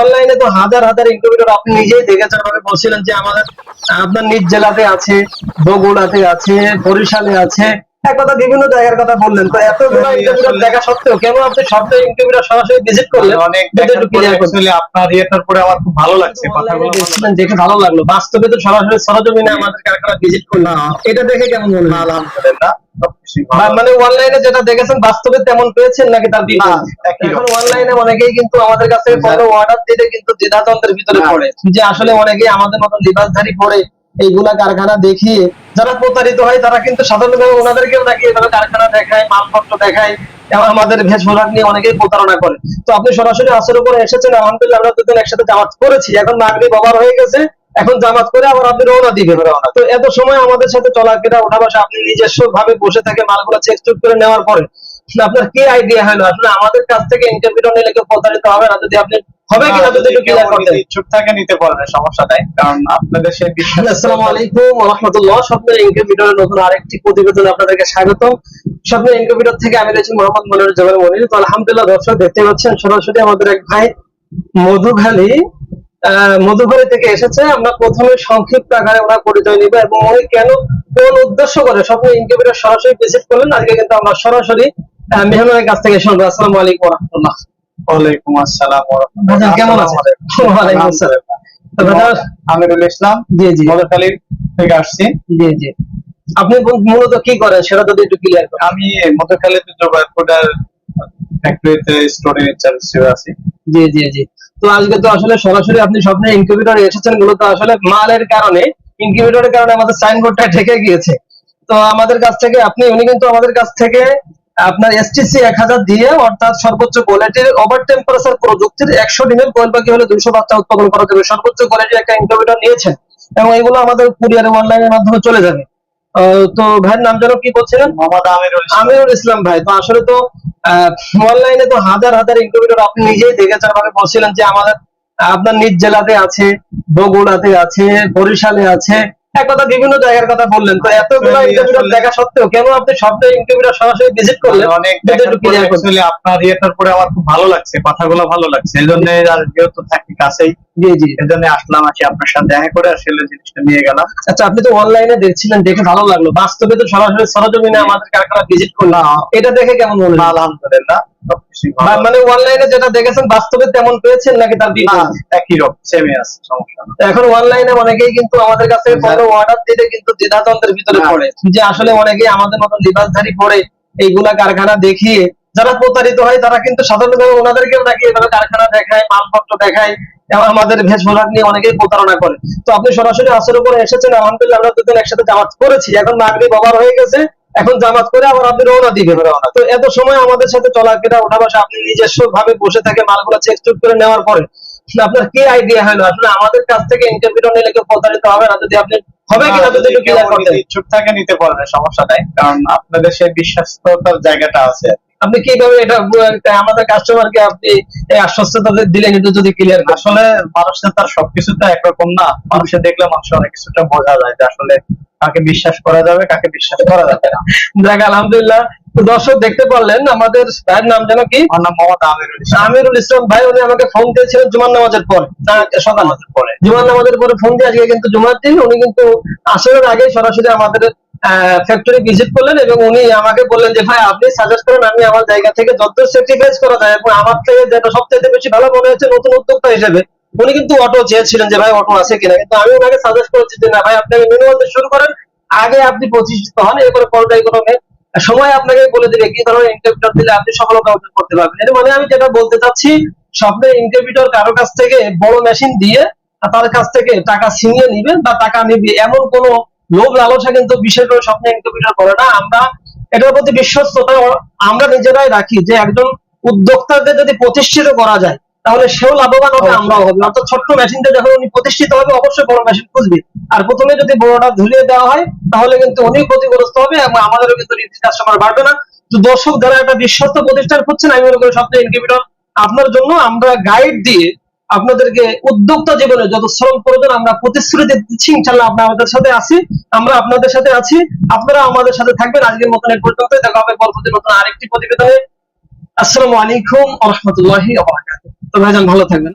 অনলাইনে তো হাজার হাজার ইনকিউবেটর আপনি নিজেই দেখেছেন আমাকে বলছিলেন যে আমাদের আপনার নিজ জেলাতে আছে বগুড়াতে আছে বরিশালে আছে। এক কথা বিভিন্ন জায়গার কথা বললেন তো এতগুলো ইনকিউবেটর দেখা সত্ত্বেও কেন আপনি সবটা ইনকিউবেটর সরাসরি ভিজিট করলেন অনেক আপনার ইয়েটার পরে আমার খুব ভালো লাগছে কথাগুলো দেখে ভালো লাগল। বাস্তবে তো সরাসরি সরজমিনে আমাদের কারখানা ভিজিট করলাম। এটা দেখে কেমন মনে। হলো আলহামদুলিল্লাহ। মানে অনলাইনে যেটা দেখেছেন বাস্তবে তেমন পেয়েছেন নাকি তার? এখন অনলাইনে অনেকেই কিন্তু আমাদের কাছ পণ্য অর্ডার দিতে কিন্তু দ্বিধাদ্বন্দ্বের ভিতরে পড়ে। যে আসলে অনেকেই আমাদের মতো লিবাসধারী পড়ে এইগুলা কারখানা দেখিয়ে যারা প্রতারিত হয় তারা কিন্তু সাধারণভাবে ওনাদেরকেও নাকি এভাবে কারখানা দেখায় মালপত্র দেখায় আমাদের ভেজ প্রোডাক্ট নিয়ে অনেকেই প্রতারণা করে। তো আপনি সরাসরি আসর উপরে এসেছেন আলহামদুলিল্লাহ আমরা দুজন একসাথে জামাত করেছি। এখন মাগরি বাবার হয়ে গেছে এখন জামাত করে আবার আপনি রওনা দিবেন তো এত সময় আমাদের সাথে চলাফেরা ওঠা বসা আপনি নিজস্ব ভাবে বসে থেকে মালগুলো চেক চুক করে নেওয়ার পরে। আপনার কি আইডিয়া হলো? আসলে আমাদের কাছ থেকে ইন্টারভিউ নিলে কেউ প্রতারিত হবে না। যদি আপনি হবে কিনা যদি একটু ক্লিয়ার ইচ্ছুক থাকে নিতে পারবে সমস্যা নাই। কারণ আপনাদের সেই আসসালামু আলাইকুম ওয়া রাহমাতুল্লাহ। স্বপ্নের ইনকিউবেটরের নতুন আরেকটি প্রতিবেদনে আপনাদেরকে স্বাগত স্বপ্নের ইনকিউবেটর থেকে আমি রয়েছি মোহাম্মদ মনির জবের মনির। তো আলহামদুলিল্লাহ দর্শক দেখতে পাচ্ছেন সরাসরি আমাদের এক ভাই মধুখালী। মধুখালী থেকে এসেছে। আমরা প্রথমে সংক্ষিপ্ত আকারে ওনার পরিচয় নিব এবং উনি কেন কোন উদ্দেশ্য করে স্বপ্নের ইনকিউবেটর সরাসরি ভিজিট করলেন আজকে কিন্তু আমরা সরাসরি মেহমানের কাছ থেকে শুনব। আসসালামু আলাইকুম রাহমাতুল্লাহ ওয়ালাইকুম আসসালাম রাহমাতুল্লাহ। কেমন আছেন? ওয়ালাইকুম আসসালাম। আমিরুল ইসলাম জি জি। মধুখালী থেকে আসছি। জি জি। আপনি মূলত কি করেন সেটা যদি একটু ক্লিয়ার করেন। আমি মধুখালীতে জোবারপুরার ফ্যাক্টরিতে স্টোরের ইনচার্জ হিসেবে আছি। জি জি জি। তো আজকে তো আসলে সরাসরি আপনি স্বপ্নে ইনকিউবেটরে এসেছেন, মূলত আসলে মালের কারণে ইনকিউবেটরের কারণে আমাদের সাইনবোর্ডটা ঢেকে গিয়েছে। তো আমাদের কাছ থেকে, আপনি, উনি কিন্তু আমাদের কাছ থেকে, আপনার এসটিসি এক হাজার দিয়ে, অর্থাৎ সর্বোচ্চ কোয়ালিটির ওভার টেম্পারেচার প্রযুক্তির একশো দিনের কোয়েল পাখি হলে দুইশো বাচ্চা উৎপাদন করা যাবে। সর্বোচ্চ কোয়ালিটির একটা ইনকিউবেটর নিয়েছেন। এবং এগুলো আমাদের কুরিয়ার অনলাইনের মাধ্যমে চলে যাবে। তো ভাইয়ের নাম যেন কি বলছিলেন? মোহাম্মদ আমিরুল ইসলাম। আমিরুল ইসলাম ভাই তো আসলে তো অনলাইনে তো হাজার হাজার ইনকিউবেটর আপনি নিজেই দেখেছেন। আমাকে বলছিলেন যে আমাদের আপনার নিজ জেলাতে আছে বগুড়াতে আছে বরিশালে আছে। এক কথা বিভিন্ন জায়গার কথা বললেন। তো এতগুলো ইনকিউবেটর দেখা সত্ত্বেও কেন আপনি সবটা ইনকিউবেটর সরাসরি ভিজিট করলেন? অনেক আপনার ইয়েটার পরে আমার খুব ভালো লাগছে কথাগুলো ভালো লাগছে। এই জন্য আর যেহেতু থাকি কাছেই জি জি। এই আসলাম আছি আপনার সাথে দেখা করে আসলে জিনিসটা নিয়ে গেলাম। আচ্ছা আপনি তো অনলাইনে দেখছিলেন দেখে ভালো লাগল। বাস্তবে তো সরাসরি সরজমিনে আমাদের কারখানা ভিজিট করলাম। এটা দেখে কেমন হলো? আলহামদুলিল্লাহ সবকিছুই বা- ভালো মানে অনলাইনে যেটা দেখেছেন বাস্তবে তেমন পেয়েছেন নাকি তার একই রকম সেমই আছে সমস্যা এখন অনলাইনে অনেকেই কিন্তু আমাদের কাছে অর্ডার দিতে কিন্তু ভিতরে। পড়ে। যে আসলে অনেকেই আমাদের মতন লিবাসধারী পড়ে এইগুলা কারখানা দেখিয়ে যারা প্রতারিত হয় তারা কিন্তু সাধারণভাবে ওনাদেরকেও নাকি এভাবে কারখানা দেখায় মালপত্র দেখায় এবং আমাদের ভেজ প্রোডাক্ট নিয়ে অনেকেই প্রতারণা করে। তো আপনি সরাসরি আসর উপরে এসেছেন আলহামদুলিল্লাহ আমরা দুজন একসাথে জামাত করেছি। এখন মাগরি বাবার হয়ে গেছে এখন জামাত করে আবার আপনি রওনা দিবেন রওনা। তো এত সময় আমাদের সাথে চলাফেরা ওঠা বসা আপনি নিজস্ব ভাবে বসে থেকে মালগুলো চেক চুক করে নেওয়ার পরে আপনার কি আইডিয়া হলো? আসলে আমাদের কাছ থেকে ইন্টারভিউ নিলে কেউ প্রতারিত হবে না যদি আপনি হবে কিনা যদি একটু ক্লিয়ার করতেন। ইচ্ছুক থাকে নিতে পারবে সমস্যা নাই। কারণ আপনাদের সেই বিশ্বাসতার জায়গাটা আছে আপনি কীভাবে এটা আমাদের কাস্টমারকে আপনি আশ্বস্ততা দিলেন একটু যদি ক্লিয়ার আসলে মানুষের তার সবকিছু তো একরকম না। মানুষে দেখলে মানুষের অনেক কিছুটা বোঝা যায় যে আসলে কাকে বিশ্বাস করা যাবে কাকে বিশ্বাস করা যাবে না। দেখ আলহামদুলিল্লাহ। দর্শক দেখতে পারলেন আমাদের ভাইয়ের নাম যেন কি? আমার নাম মোহাম্মদ আমিরুল ইসলাম। আমিরুল ইসলাম ভাই উনি আমাকে ফোন দিয়েছিলেন জুমার নামাজের পর। সকাল। আমাদের পরে। জুমার নামাজের পরে ফোন দিয়ে আজকে কিন্তু জুমার দিন উনি কিন্তু আসরের আগে সরাসরি আমাদের ফ্যাক্টরি ভিজিট করলেন এবং উনি আমাকে বললেন যে, ভাই, আপনি সাজেস্ট করেন আমি আমার জায়গা থেকে যত স্যাক্রিফাইস করা যায় এবং আমার থেকে যেটা সবচেয়ে বেশি ভালো মনে হচ্ছে নতুন উদ্যোক্তা হিসেবে। উনি কিন্তু অটো চেয়েছিলেন যে, ভাই অটো আছে কিনা? কিন্তু আমি ওনাকে সাজেস্ট করেছি যে, না, ভাই, আপনি মিনিমাম শুরু করেন, আগে আপনি প্রতিষ্ঠিত হন, এরপরে পর্যায় ক্রমে সময় আপনাকে বলে দিবে কি ধরনের ইন্টারভিউ দিলে আপনি সফলতা অর্জন করতে পারবেন। এর মানে আমি যেটা বলতে চাচ্ছি স্বপ্নের ইন্টারভিউটার কারও কাছ থেকে বড় মেশিন দিয়ে তার কাছ থেকে টাকা ছিনিয়ে নিবে বা টাকা নিবে, এমন কোন লোভ লালসা কিন্তু বিশেষ করে স্বপ্নে ইনকিউবেটর করে না। আমরা এটার প্রতি বিশ্বস্ততা আমরা নিজেরাই রাখি যে একজন উদ্যোক্তাকে যদি প্রতিষ্ঠিত করা যায় তাহলে সেও লাভবান হবে আমরাও হবে। অর্থাৎ ছোট্ট মেশিনটা যখন উনি প্রতিষ্ঠিত হবে অবশ্যই বড় মেশিন খুঁজবে। আর প্রথমে যদি বড়টা ধুলিয়ে দেওয়া হয় তাহলে কিন্তু উনি ক্ষতিগ্রস্ত হবে এবং আমাদেরও কিন্তু কাস্টমার বাড়বে না। তো দর্শক যারা একটা বিশ্বস্ত প্রতিষ্ঠান খুঁজছেন আমি মনে করি স্বপ্ন ইনকিউবেটর আপনার জন্য আমরা গাইড দিয়ে আপনাদেরকে উদ্যোক্তা জীবনে যত শ্রম প্রয়োজন, আমরা প্রতিশ্রুতি দিচ্ছি ইনশাল্লাহ আপনার আমাদের সাথে আছি, আমরা আপনাদের সাথে আছি। আপনারা আমাদের সাথে থাকবেন আজকের মতন এই পর্যন্ত। দেখা হবে পরবর্তী নতুন আরেকটি প্রতিবেদনে। আসসালামু আলাইকুম আহমতুল্লাহ তো ভাইজান, ভালো থাকবেন।